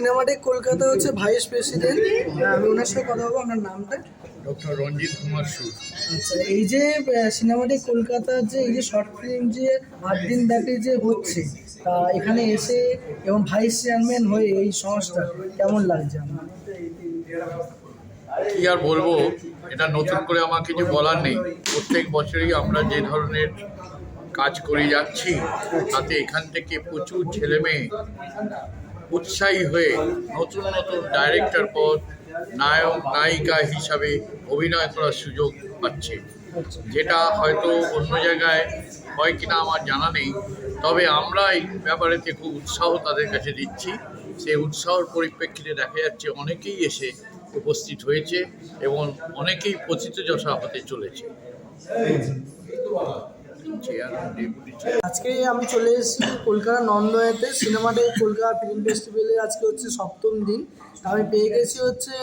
Cinematic Kolkata হচ্ছে vice president. আমি ওনার সাথে কথা বলব আপনার নামটা? ডক্টর রঞ্জিত কুমার সুর। আচ্ছা এই যে সিনেমাটিক কলকাতার যে এই যে শর্ট ফিল্ম যে আট দিন ব্যাপী যে হচ্ছে তা এখানে এসে এবং ভাইস চেয়ারম্যান হয়ে এই সংস্থা কেমন লাগছে আমার কি আর বলব এটা নতুন করে আমার কিছু বলার নেই। প্রত্যেক বছরই আমরা যে ধরনের কাজ করে যাচ্ছি তাতে এখান থেকে প্রচুর ছেলে মেয়ে উৎসাহী হয়ে নতুন নতুন ডাইরেক্টর পদ, নায়ক, নায়িকা হিসাবে অভিনয় করার সুযোগ পাচ্ছে। যেটা হয়তো অন্য জায়গায় হয় কিনা আমার জানা নেই। তবে আমরা এই ব্যাপারেতে খুব উৎসাহ তাদের কাছে দিচ্ছি। সেই উৎসাহর পরিপ্রেক্ষিতে দেখা যাচ্ছে অনেকেই এসে উপস্থিত হয়েছে এবং অনেকেই পতিতযশা হতে চলেছে। চেয়ার ডেপুটি চেয়ার আজকে আমি চলে এসেছি কলকাতা নন্দয়াতে সিনেমাটিক কলকাতা ফিল্ম ফেস্টিভ্যালে আজকে হচ্ছে সপ্তম দিন। আমি পেয়ে গেছি হচ্ছে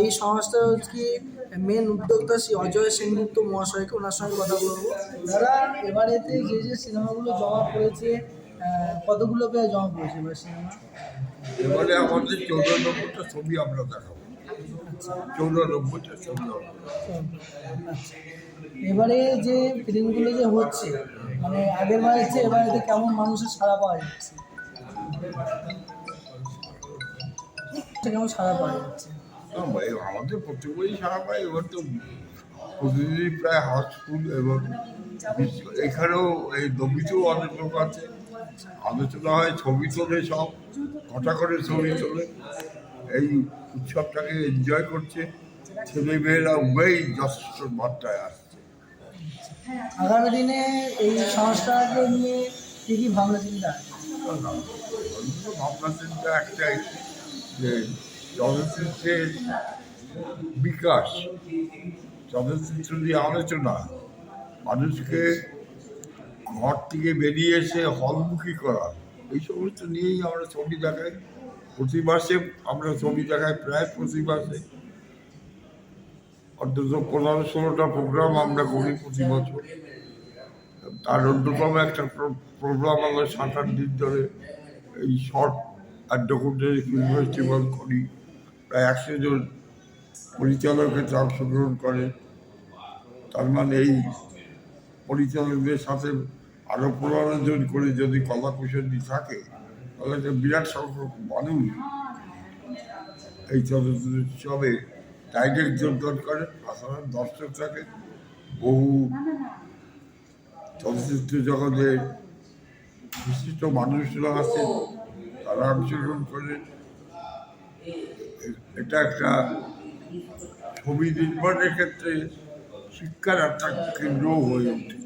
এই সংস্থা কি মেন উদ্যোক্তা শ্রী অজয় সেনগুপ্ত মহাশয়কে। ওনার সঙ্গে কথা বলব। দাদা এবারেতে যে যে সিনেমাগুলো জমা পড়েছে কতগুলো পেয়ে জমা পড়েছে এবার সিনেমা? এবারে আমাদের চৌরানব্বইটা ছবি আমরা দেখাবো। চৌরানব্বইটা ছবি হবে আচ্ছা। এবারে যে ফিল্মগুলো যে হচ্ছে মানে আগের বারে যে এবারে কেমন মানুষের সাড়া পাওয়া যাচ্ছে? কেমন সাড়া পাওয়া যাচ্ছে? আমাদের প্রত্যেকবারই সারা পাই এবার তো প্রতিদিনই প্রায় হাউসফুল এবং এখানেও এই অনেক লোক আছে। আলোচনা হয় ছবি তোলে সব ঘটা করে ছবি তোলে। এই উৎসবটাকে এনজয় করছে। ছেলে মেয়েরা উভয়ই যথেষ্ট মাত্রায় আসছে। আগামী দিনে এই সংস্থাকে নিয়ে কী কী ভাবনা চিন্তা? ভাবনা চিন্তা একটাই যে চলচ্চিত্রের বিকাশ চলচ্চিত্র নিয়ে আলোচনা, মানুষকে ঘর থেকে বেরিয়ে এসে হলমুখী করা, এই সমস্ত নিয়েই আমরা ছবি দেখাই। প্রতি মাসে আমরা ছবি দেখাই, প্রায় প্রতি মাসে। অন্তত পনেরো ষোলোটা প্রোগ্রাম আমরা করি প্রতি বছর। তার অন্যতম একটা প্রোগ্রাম আমরা সাত আট দিন ধরে এই শর্ট আর ডকুমেন্টারি ফিল্ম ফেস্টিভ্যাল করি। প্রায় একশো জন পরিচালকের অংশগ্রহণ করে। তার মানে এই পরিচালকদের সাথে আরও পনেরো জন করে যদি কলা কুশলী থাকে, তাহলে একটা বিরাট সংখ্যক মানুষ এই চলচ্চিত্র উৎসবে ডাইরেক্ট যোগদান করে আসলে দর্শক থাকে বহু চলচ্চিত্র জগতে বিশিষ্ট মানুষরা আছে, তারা অংশগ্রহণ করে। এটা একটা ছবি নির্মাণের ক্ষেত্রে শিক্ষার একটা কেন্দ্র হয়ে উঠেছে